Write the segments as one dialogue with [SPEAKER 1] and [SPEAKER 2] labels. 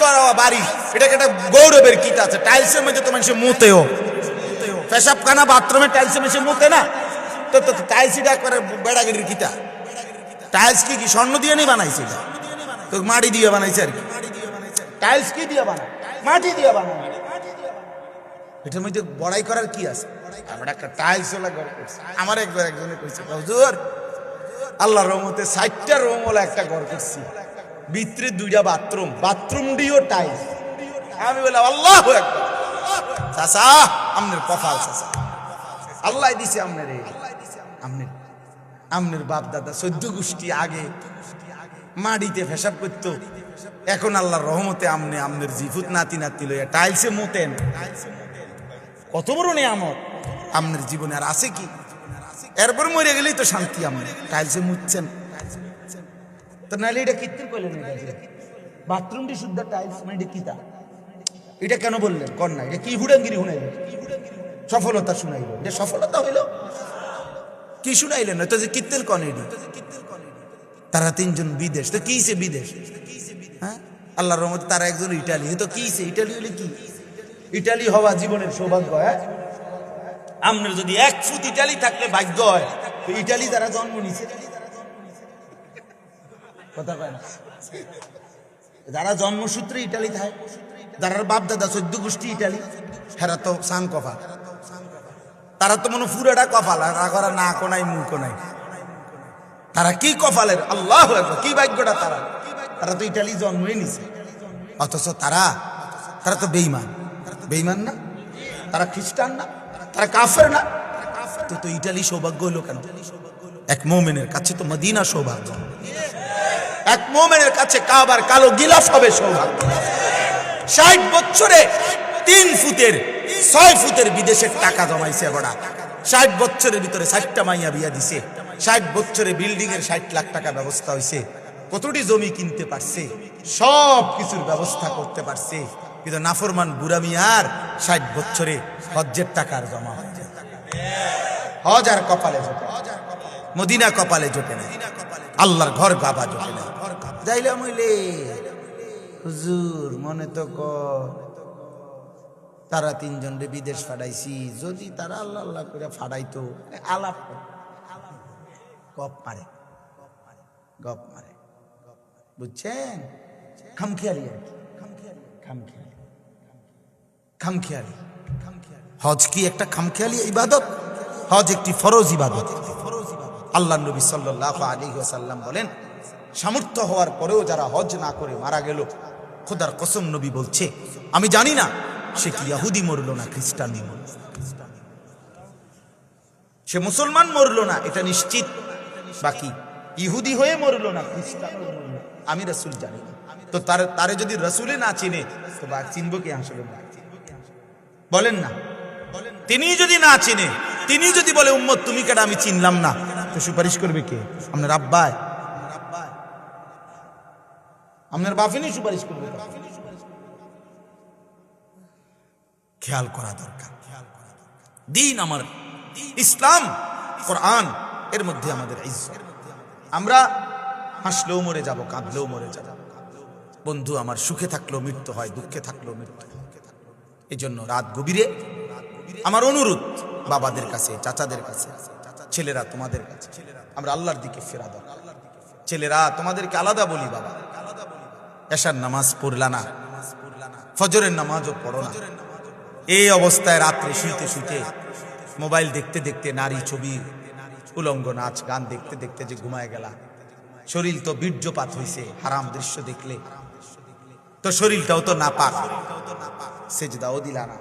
[SPEAKER 1] করা বাড়ি। এটাকে একটা গৌরবের কিতা আছে। টাইলসের মধ্যে তো মানুষের মুতেও। পেশাবখানা বাথরুমে টাইলসের মধ্যে মুতে না? তো তো টাইলস এটা করে বেড়াগিরির কিতা টাইলস কি কি স্বর্ণ দিয়ে নি বানাইছে এটা? তো মাটি দিয়ে বানাইছে আর কি। টাইলস কি দিয়ে বানায়? মাটি দিয়ে বানায়। এটার মধ্যে বড়াই করার কি আছে? আমরা একটা টাইলস আমার একবার একজনে কইছে, হুজুর, আল্লাহর রহমতে ষাটটা রুম ওলা একটা ঘর করছি। ভিতরে দুইটা বাথরুম। বাথরুম দিয়েও টাইলস আমি বললাম, আল্লাহ চাচা, আমনের কপাল চাচা। আল্লাহ দিছে আমনের। আমনের আমনের বাপ দাদা চোদ্দ গোষ্ঠী আগে মাটিতে ফেসাব করতো। এখন আল্লাহর রহমতে আমনে আমনের জিফুত নাতি নাতি লইয়া টাইলসে মোতেন। কত বড় নিয়ামত। আমনের জীবনে আর আছে কি? এরপর মরে গেলেই তো শান্তি আমার। টাইলসে মুচ্ছেন তো নাহলে এটা কীর্তির কইলেন বাথরুমটি শুদ্ধ টাইলস মানে কিতা এটা কেন বললেন? না, এটা কি হুড়াঙ্গিরি শুনাইলেন সফলতা শুনাইল। এটা সফলতা হইল? কি শুনাইলেন? তো যে কীর্তের কনেডি তারা তিনজন বিদেশ। তো কিসে বিদেশ? হ্যাঁ? আল্লাহর রহমত তারা একজন ইটালি। তো কিসে ইটালি হলে কি? ইটালি হওয়া জীবনের সৌভাগ্য হ্যাঁ? আপনার যদি এক ফুট ইটালি থাকলে ভাগ্য হয় ইটালি যারা জন্ম নিছে। কথা কয় না? যারা জন্মসূত্রে ইটালি থাকে যারা বাপ দাদা চোদ্দ গোষ্ঠী ইটালি, হেরা তো সাং কফা তারা তো মনে ফুরাটা কপাল, আর না কোনাই মুখ কোনাই তারা কি কপালের? আল্লাহ কি ভাগ্যটা তারা? তারা তো ইটালি জন্মই নিছে। অথচ তারা তারা তো বেইমান বেইমান না? তারা খ্রিস্টান না? তারা কাফের না? তো তো ইটালি সৌভাগ্য হলো কেন? এক মোমেনের কাছে তো মদিনা সৌভাগ্য। এক মোমেনের কাছে কাবার কালো গিলাফ হবে সৌভাগ্য। ষাট বছরে তিন ফুটের, ছয় ফুটের বিদেশের টাকা জমাইছে বড়া ষাট বছরের ভিতরে ষাটটা মাইয়া বিয়া দিছে। ষাট বছরে বিল্ডিং এর ষাট লাখ টাকা ব্যবস্থা হয়েছে কতটি জমি কিনতে পারছে? সব কিছুর ব্যবস্থা করতে পারছে। কিন্তু নাফরমান বুড়া মিয়ার ষাট বছরে হজ্জের টাকার জমা। হজ আর কপালে জোটে। মদিনা কপালে জোটে না। আল্লাহর ঘর বাবা জোটে না। যাইলাম হইলে হুজুর, মনে তো কর, তারা তিনজন রে বিদেশ ফাটাইছি যদি তারা আল্লাহ আল্লাহ করে ফাটাইতো আলাপ। গপ মারে গপ মারে। বুঝছেন? খামখেয়ালি আর কি। খামখেয়ালি। খামখেয়ালি। হজ কি একটা খামখেয়ালি ইবাদত? হজ একটি ফরজ ইবাদত। আল্লাহ নবী সাল্লাহ আলী সাল্লাম বলেন সামর্থ্য হওয়ার পরেও যারা হজ না করে মারা গেল, খোদার কসম নবী বলছে, আমি জানি না সে কি ইয়াহুদি মরলো না খ্রিস্টান মরল সে মুসলমান মরলো না, এটা নিশ্চিত। বাকি ইহুদি হয়ে মরল না, খ্রিস্টান আমি রসুল জানি না। তো তার, তারে যদি রসুলে না চিনে, তো বা চিনবো কে আসলে বলেন না। তিনি যদি না চিনে, তিনি যদি বলে, উম্মত, তুমি কেটা আমি চিনলাম না? তো সুপারিশ করবে কে? আপনার আব্বায় আপনার বাফিনি সুপারিশ করবে খেয়াল করা দরকার। দিন আমার, ইসলাম, কোরআন, এর মধ্যে আমাদের আমরা হাসলেও মরে যাব, কাঁদলেও মরে যাব। বন্ধু, আমার সুখে থাকলেও মৃত্যু হয়, দুঃখে থাকলেও মৃত্যু এই জন্য রাত গভীরে আমার অনুরোধ বাবাদের কাছে, চাচাদের কাছে, ছেলেরা তোমাদের কাছে। আমরা আল্লাহর দিকে ফেরা দরকার। ছেলেরা তোমাদেরকে আলাদা বলি বাবা। এশার নামাজ পড়লা না। ফজরের নামাজও পড়ো না। এই অবস্থায় রাত্রে শুইতে শুইতে মোবাইল দেখতে দেখতে নারী ছবি, উলঙ্গ নাচ, গান দেখতে দেখতে যে ঘুমায় গেলা। শরীর তো বীর্যপাত হইছে, হারাম দৃশ্য দেখলে। তো শরীরটাও তো না পাক সেজদাও দিলা না।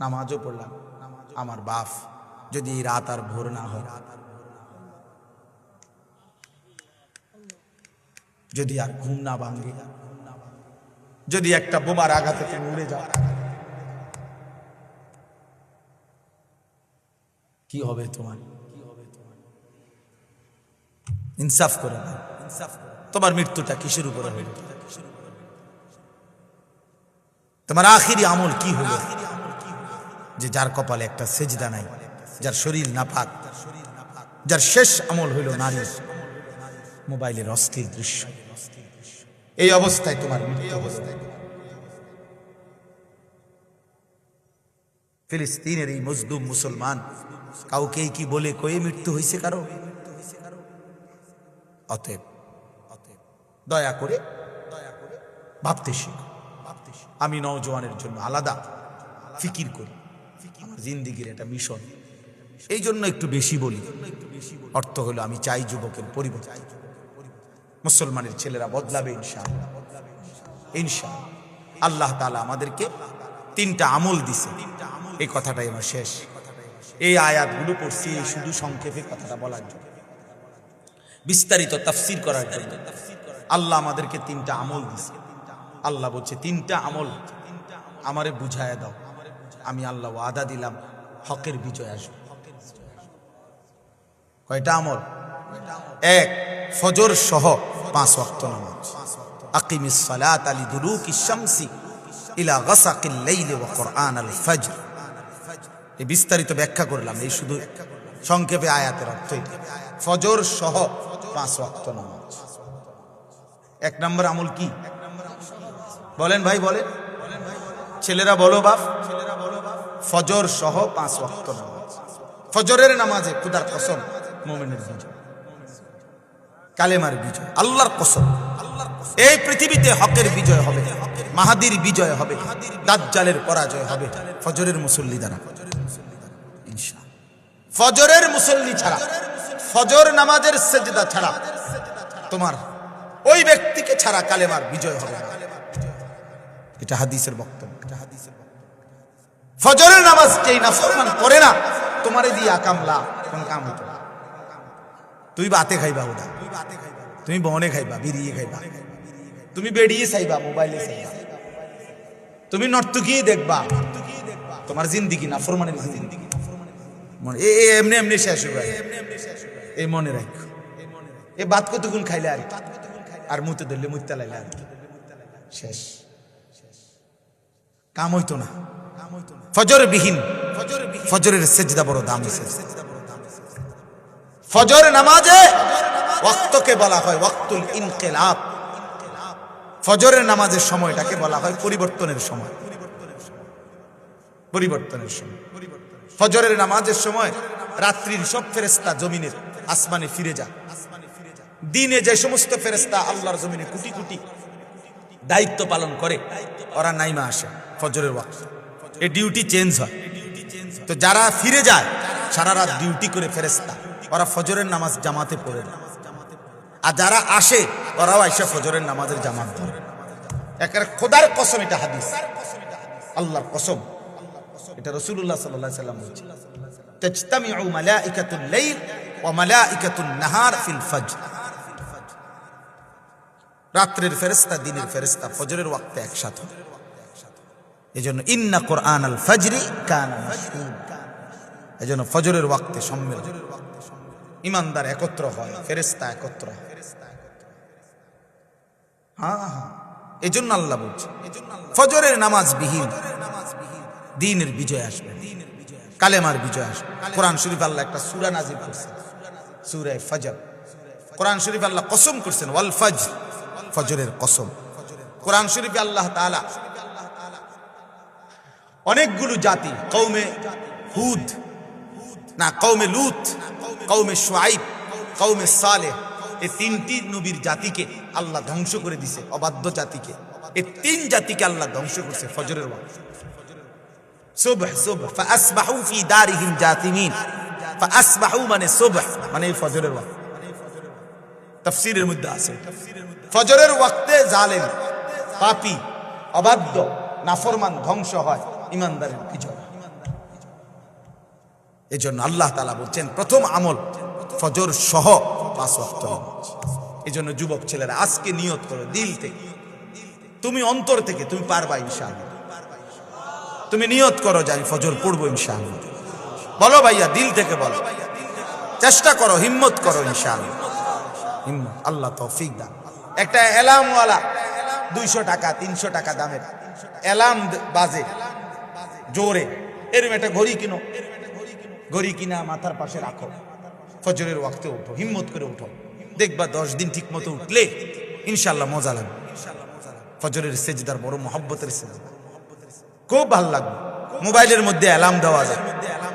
[SPEAKER 1] নামাজও পড়লাম আমার বাপ যদি রাত আর ভোর না হয় যদি আর ঘুম না ভাঙ্গে যদি একটা বোমার আঘাতে তুমি উড়ে যাও। কি হবে তোমার? ইনসাফ করে না তোমার মৃত্যুটা কিসের উপরে হইল তোমার আখিরি আমল কি হলো যে যার কপালে একটা সেজদা নাই, যার শরীর নাপাক, যার শেষ আমল হইল নারী মোবাইলের অস্থির দৃশ্য। এই অবস্থায় তোমার মৃত্যু অবস্থায় ফিলিস্তিনের এই মজদুম মুসলমান কাউকে কি বলে কয়ে মৃত্যু হয়েছে কারও? অতএব, দয়া করে দয়া করে ভাবতে শিখো। ভাবতে। আমি নওজোয়ানের জন্য আলাদা ফিকির করি। আমার জিন্দিগির এটা মিশন। এই জন্য একটু বেশি বলি। অর্থ হলো আমি চাই যুবকের পরিবর্তন। মুসলমানের ছেলেরা বদলাবে, ইনশাআল্লাহ। ইনশাআল্লাহ। আল্লাহ তালা আমাদেরকে তিনটা আমল দিছে। এই কথাটাই আমার শেষ। এই আয়াতগুলো পড়ছি শুধু সংক্ষেপে কথাটা বলার জন্য। বিস্তারিত তাফসির করার জন্য। আল্লাহ আমাদেরকে তিনটা আমল দিছে। আল্লাহ বলছে, তিনটা আমল আমারে বুঝায় দাও। আমি আল্লাহ আদা দিলাম, হকের বিজয় আসবে। কয়টা আমল? এক, ফজর সহ পাঁচ ওয়াক্ত নামাজ। আকিমিস সালাত আলি দুলুকি শামসি ইলা গাসাকিল লাইলি ওয়া কুরআন আল ফজর। এই বিস্তারিত ব্যাখ্যা করলাম, এই শুধু সংক্ষেপে আয়াতের অর্থ। ফজর সহ পাঁচ ওয়াক্ত নামাজ। এক নম্বর আমল কি? বলেন ভাই, বলেন। ছেলেরা বলো বাপ, ফজর সহ পাঁচ ওয়াক্ত নামাজ। ফজরের নামাজে খুদার কসম, মোমেনের কালেমার বিজয়, আল্লাহর কসম। এই পৃথিবীতে হকের বিজয় হবে, মাহাদির বিজয় হবে, দাজ্জালের পরাজয় হবে, ফজরের মুসল্লি দ্বারা। ফজরের মুসল্লি ছাড়া, ফজর নামাজের সেজদা ছাড়া তোমার ওই ব্যক্তিকে ছাড়া কালেমার বিজয় হবে এটা হাদিসের বক্তব্য। এটা হাদিসের। ফজরের নামাজ যেই নাফরমান করে না, তোমারে দিয়ে আকামলা কোন কাম হতো তুই বাতে খাইবা ওটা তুমি বনে খাইবা, বিরিয়ে খাইবা। তুমি বেরিয়ে চাইবা, মোবাইলে চাইবা। তুমি নর্তকী দেখবা। তোমার জিন্দিগি না, ফরমানের জিন্দিগি। মনে এমনি এমনি শেষ এই মনে খাইলে আর? আর মুতে ধরলে মুতে লাইলে আর? শেষ। কাম হইতো না। ফজর বিহীন ফজরের সেজদা বড় দামি ফজর নামাজে ওয়াক্তকে বলা হয় ওয়াক্তুল ইনকিলাব। ফজরের নামাজের সময়টাকে বলা হয় পরিবর্তনের সময়। পরিবর্তনের সময়। ফজরের নামাজের সময় রাত্রির সব ফেরেস্তা জমিনের আসমানে ফিরে যা দিনে যে সমস্ত ফেরেস্তা আল্লাহর জমিনে কুটি কুটি দায়িত্ব পালন করে, ওরা নাইমা আসে ফজরের ওয়াক্ত। এই ডিউটি চেঞ্জ হয়। তো যারা ফিরে যায়, সারা রাত ডিউটি করে ফেরেস্তা ওরা ফজরের নামাজ জামাতে পড়ে না। আর যারা আসে, ওরাও আইসা ফজরের নামাজের জামাত ধরে। একের খোদার কসম এটা হাদিস। আল্লাহর কসম। এটা রসুল্লাহ সাল্লাহ সাল্লাম বলছে রাত্রের দিনের ফেরেস্তা ফজরের ওয়াক্তে একসাথে ফজরি কান ফজরের ওয়াক্তে সম্মেলন। ইমানদার একত্র হয় ফেরেস্তা একত্র হয়। হ্যাঁ হ্যাঁ। এই জন্য আল্লাহ বলছে, ফজরের নামাজ বিহীন দিনের বিজয় আসবে কালেমার বিজয় আসবে কোরআন শরীফ আল্লাহ একটা সুরা নাজির করছে, সুরায় ফজর। কোরআন শরীফ আল্লাহ কসম করছেন, ওয়াল ফজ ফজরের কসম। কোরআন শরীফে আল্লাহ তাআলা অনেকগুলো জাতি কৌমে হুদ, না কৌমে লুত কৌমে সোয়াইব কৌমে সালে এই তিনটি নবীর জাতিকে আল্লাহ ধ্বংস করে দিছে, অবাধ্য জাতিকে। এই তিন জাতিকে আল্লাহ ধ্বংস করছে ফজরের ওয়াক্ত। মানে মানে ফজরের মধ্যে আছে। ফজরের অবাধ্য, নাফরমান, ধ্বংস হয়, ইমানদারের বিজয় এই জন্য আল্লাহ তালা বলছেন, প্রথম আমল ফজর সহ পাঁচ নামাজ। এই জন্য যুবক ছেলেরা আজকে নিয়ত করো, দিল থেকে। তুমি অন্তর থেকে, তুমি পারবা ইনশাআল্লাহ। তুমি নিয়ত করো যে আমি ফজর পড়ব ইনশাআল্লাহ। বলো ভাইয়া, দিল থেকে বলো। চেষ্টা করো, হিম্মত করো ইনশাআল্লাহ। হিম্মত, আল্লাহ তৌফিক দান। একটা অ্যালার্মওয়ালা, দুইশো টাকা, তিনশো টাকা দামের। অ্যালার্ম বাজে, জোরে। এরম একটা ঘড়ি কিনো। ঘড়ি কিনা মাথার পাশে রাখো। ফজরের ওয়াক্তে উঠো, হিম্মত করে উঠো। দেখবা দশ দিন ঠিক মতো উঠলে ইনশাল্লাহ মজা লাগবে। ফজরের সেজদার বড় মহব্বতের সেজদা খুব ভালো লাগবে। মোবাইলের মধ্যে অ্যালার্ম দেওয়া যায়।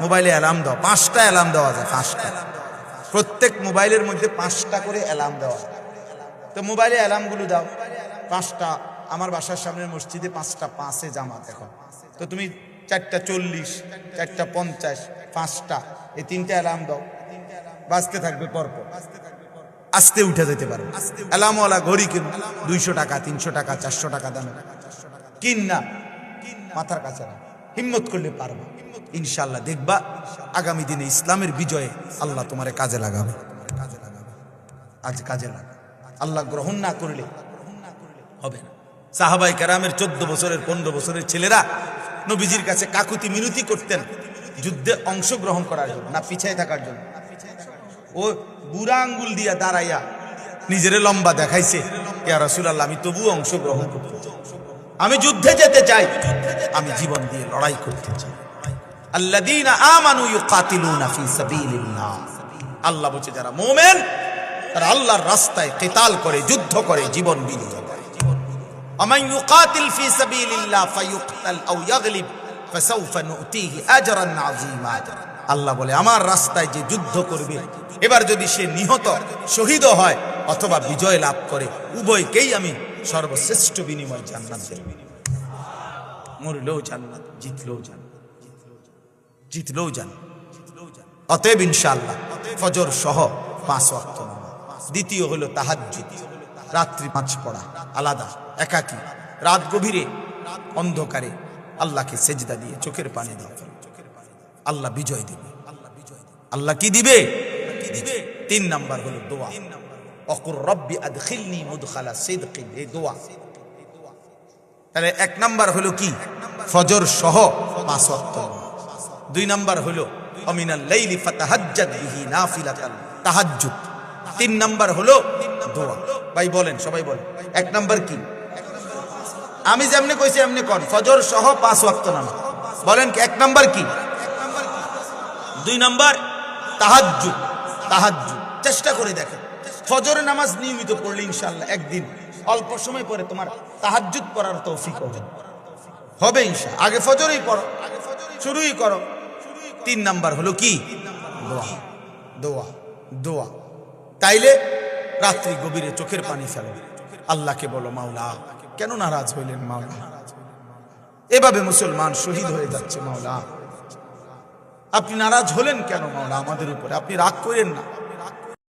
[SPEAKER 1] মোবাইলে অ্যালার্ম দাও, পাঁচটা অ্যালার্ম দেওয়া যায়, পাঁচটা। প্রত্যেক মোবাইলের মধ্যে পাঁচটা করে অ্যালার্ম দেওয়া যায়। তো মোবাইলে অ্যালার্মগুলো দাও, পাঁচটা। আমার বাসার সামনের মসজিদে পাঁচটা, পাঁচে জামাত এখন। তো তুমি চারটা চল্লিশ, চারটা পঞ্চাশ, পাঁচটা। এই তিনটা অ্যালার্ম দাও। বাঁচতে থাকবে পরপর। আস্তে উঠে যেতে পারো। অ্যালার্মওয়ালা ঘড়ি কিন দুইশো টাকা, তিনশো টাকা, চারশো টাকা দামে। কিন না। মাথার কাছে না হিম্মত করলে পারবা ইনশাল্লাহ দেখবা, আগামী দিনে ইসলামের বিজয়ে আল্লাহ তোমারে কাজে লাগাবে। আজ কাজে লাগা আল্লাহ গ্রহণ না করলে হবে না। সাহাবাই কারামের চোদ্দ বছরের, পনেরো বছরের ছেলেরা নবীজির কাছে কাকুতি মিনতি করতেন। যুদ্ধে অংশগ্রহণ করার জন্য, না পিছায় থাকার জন্য। ও বুড়া আঙ্গুল দিয়া দাঁড়াইয়া নিজেরে লম্বা দেখাইছে, ইয়া রাসূলুল্লাহ, আমি তবু অংশগ্রহণ করতে চাই। আমি যুদ্ধে যেতে চাই, আমি জীবন দিয়ে লড়াই করতে চাই। আল্লাযীনা আমানু ইউকাতিলুনা ফি সাবিলিল্লাহ। আল্লাহ বলছে, যারা মুমিন, তারা আল্লাহর রাস্তায় কিতাল করে, যুদ্ধ করে, জীবন করে। ومن يقاتل في سبيل الله فيقتل او يغلب فسوف نؤتيه اجرا عظيما আল্লাহ বলে আমার রাস্তায় যে যুদ্ধ করবে এবার যদি সে নিহত শহীদ হয় অথবা বিজয় লাভ করে উভয়কেই আমি সর্বশ্রেষ্ঠ বিনিময় জান্নাত দেব মরলেও জান্নাত জিতলেও জান্নাত জিতলেও জান্নাত অতএব ইনশাআল্লাহ ফজর সহ পাঁচ ওয়াক্ত নামাজ দ্বিতীয় হলো তাহাজ্জুদ রাত্রি পাঁচ পড়া আলাদা একাকী, রাত গভীরে, অন্ধকারে আল্লাহকে সেজদা দিয়ে চোখের পানি দাও। আল্লাহ বিজয় দিবে। আল্লাহ কি দিবে? তিন নাম্বার হলো দোয়া। অকুর রব্বি আদখিলনি মুদখালা সিদকিন, এই দোয়া। তাহলে এক নাম্বার হলো কি? ফজর সহ পাঁচ ওয়াক্ত দুই নাম্বার হলো, অমিনাল লাইলি ফাতাহাজ্জাদ বিহি নাফিলাতান তাহাজ্জুদ। তিন নাম্বার হলো দোয়া। ভাই বলেন, সবাই বলেন। এক নাম্বার কি? আমি যেমনি কইছি এমনি কোন। ফজর সহ পাঁচ ওয়াক্ত নামাজ। বলেন এক নাম্বার কি? দুই নাম্বার? তাহাজ্জুদ তাহাজ্জুদ। চেষ্টা করে দেখেন। ফজরের নামাজ নিয়মিত পড়লে ইনশাআল্লাহ একদিন অল্প সময় পরে তোমার তাহাজ্জুদ পড়ার তৌফিক হবে। হবে ইনশা আগে ফজরেই পড়ো শুরুই করো। তিন নাম্বার হলো কি? দোয়া দোয়া দোয়া। তাইলে রাত্রি গভীরে চোখের পানি ফেলো। আল্লাহকে বলো মাওলা। কেন নারাজ হইলেন মাওলা? এভাবে মুসলমান শহীদ হয়ে যাচ্ছে মাওলা। আপনি নারাজ হলেন কেন মাওলা আমাদের উপরে? আপনি রাগ করেন না।